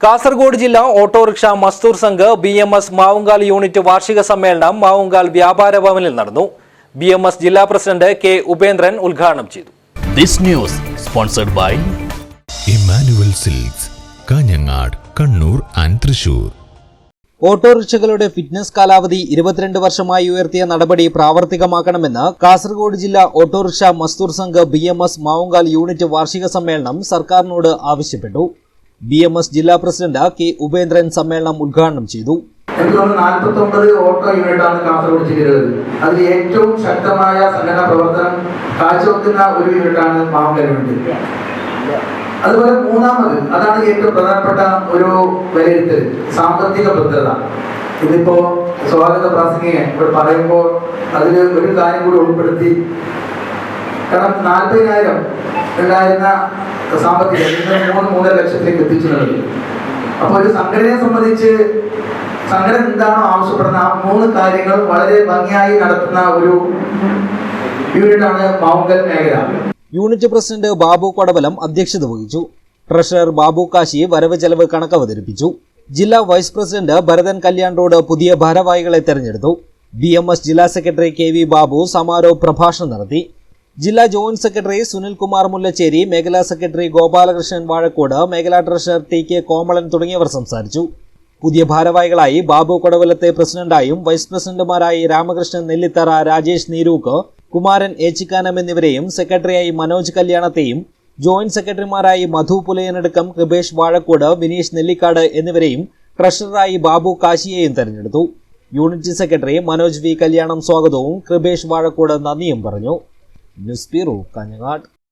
കാസർഗോഡ് ജില്ലാ autorickshaw Mazdoor Sangh B M S Mavungal unit വാർഷിക സമ്മേളനം മാവുങ്കാൽ വ്യാപാര ഭവനിൽ നടന്നു. ബി എം എസ് ജില്ലാ പ്രസിഡന്റ് കെ ഉപേന്ദ്രൻ ഉദ്ഘാടനം ചെയ്തു. This news sponsored by Emmanuel silks Kanhangad Kannur and Thrissur. ഓട്ടോറിക്ഷകളുടെ fitness കാലാവധി ഇരുപത്തിരണ്ട് വർഷമായി ഉയർത്തിയ നടപടി പ്രാവർത്തികമാക്കണമെന്ന് കാസർഗോഡ് ജില്ലാ autorickshaw Mazdoor Sangh B M S Mavungal unit വാർഷിക സമ്മേളനം സർക്കാരിനോട് ആവശ്യപ്പെട്ടു. ബി എം എസ് ജില്ലാ പ്രസിഡന്റ് കെ ഉപേന്ദ്രൻ സമ്മേളനം ഉദ്ഘാടനം ചെയ്തു. എനിക്ക് ഓട്ടോ യൂണിറ്റാണ് കാസർഗോഡ് ജില്ലയിലുള്ളത്. അതിൽ ഏറ്റവും ശക്തമായ സംഘടനാ പ്രവർത്തനം കാഴ്ചവെക്കുന്ന ഒരു യൂണിറ്റാണ് യൂണിറ്റ്. അതുപോലെ മൂന്നാമത് അതാണ് ഏറ്റവും പ്രധാനപ്പെട്ട ഒരു വിലയിരുത്തൽ സാമ്പത്തിക ഭദ്രത. ഇതിപ്പോ സ്വാഗത പ്രാസംഗികൻ ഇവിടെ പറയുമ്പോൾ അതിൽ ഒരു കാര്യം കൂടി ഉൾപ്പെടുത്തി. കാരണം നാൽപ്പതിനായിരം ഉണ്ടായിരുന്ന സാമ്പത്തികം മൂന്ന് മൂന്നര ലക്ഷത്തിലേക്ക് എത്തിച്ചിട്ടുള്ളത് അപ്പോൾ ഒരു സംഘടനയെ സംബന്ധിച്ച് സംഘടന എന്താണോ ആവശ്യപ്പെടുന്ന ആ മൂന്ന് കാര്യങ്ങൾ വളരെ ഭംഗിയായി നടത്തുന്ന ഒരു യൂണിറ്റാണ് മൗങ്കൽ മേഖല. യൂണിറ്റ് പ്രസിഡന്റ് ബാബു കൊടവലം അധ്യക്ഷത വഹിച്ചു. ട്രഷറർ ബാബു കാശി വരവ് ചെലവ് കണക്ക് അവതരിപ്പിച്ചു ജില്ലാ vice president Bharathan Kalyan road പുതിയ ഭാരവാഹികളെ തെരഞ്ഞെടുത്തു. ബി എം എസ് ജില്ലാ സെക്രട്ടറി കെ വി ബാബു സമാരോഹ പ്രഭാഷണം നടത്തി. ജില്ലാ ജോയിന്റ് സെക്രട്ടറി സുനിൽകുമാർ മുല്ലച്ചേരി മേഖലാ സെക്രട്ടറി ഗോപാലകൃഷ്ണൻ വാഴക്കോട് മേഖലാ ട്രഷറർ ടി കെ കോമളൻ തുടങ്ങിയവർ സംസാരിച്ചു. പുതിയ ഭാരവാഹികളായി ബാബു കൊടവലത്തെ പ്രസിഡന്റായും വൈസ് പ്രസിഡന്റുമാരായി രാമകൃഷ്ണൻ നെല്ലിത്തറ രാജേഷ് നീരൂക്ക് കുമാരൻ ഏച്ചിക്കാനം എന്നിവരെയും സെക്രട്ടറിയായി മനോജ് കല്യാണത്തെയും ജോയിന്റ് സെക്രട്ടറിമാരായി മധു പുലയനടുക്കം കൃപേഷ് വാഴക്കോട് വിനീഷ് നെല്ലിക്കാട് എന്നിവരെയും ട്രഷററായി ബാബു കാശിയെയും തെരഞ്ഞെടുത്തു. യൂണിറ്റ് സെക്രട്ടറി മനോജ് വി കല്യാണം സ്വാഗതവും കൃപേഷ് വാഴക്കോട് നന്ദിയും പറഞ്ഞു. News bureau Kanhangad